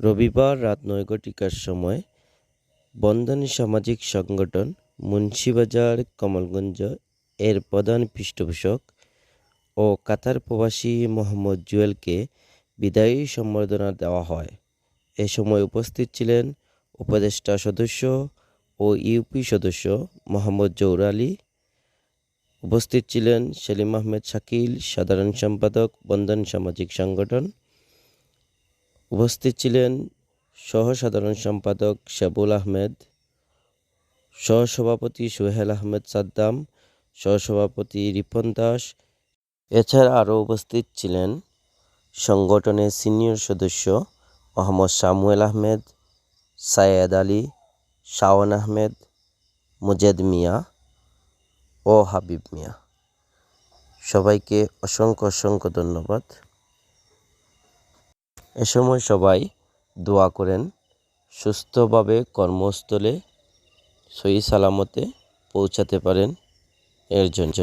রবিবার রাত নয় ঘটিকার সময় বন্ধনী সামাজিক সংগঠন মুন্সিবাজার, কমলগঞ্জ এর প্রধান পৃষ্ঠপোষক ও কাতার প্রবাসী মোহাম্মদ জুয়েলকে বিদায়ী সম্বর্ধনা দেওয়া হয়। এ সময় উপস্থিত ছিলেন উপদেষ্টা সদস্য ও ইউপি সদস্য মোহাম্মদ জহুর আলী। উপস্থিত ছিলেন সেলিম আহমেদ শাকিল, সাধারণ সম্পাদক, বন্ধন সামাজিক সংগঠন উপস্থিত ছিলেন সহ সাধারণ সম্পাদক শেবুল আহমেদ, সহসভাপতি সোহেল আহমেদ সাদ্দাম, সহসভাপতি রিপন দাস। এছাড়া আরও উপস্থিত ছিলেন সংগঠনের সিনিয়র সদস্য মোহাম্মদ সামুয়েল আহমেদ, সায়েদ আলী, শাওন আহমেদ, মুজেদ মিয়া ও হাবিব মিয়া। সবাইকে অসংখ্য অসংখ্য ধন্যবাদ। এ সময় সবাই দোয়া করেন সুস্থভাবে কর্মস্থলে সহি সালামতে পৌঁছাতে পারেন এর জন্য।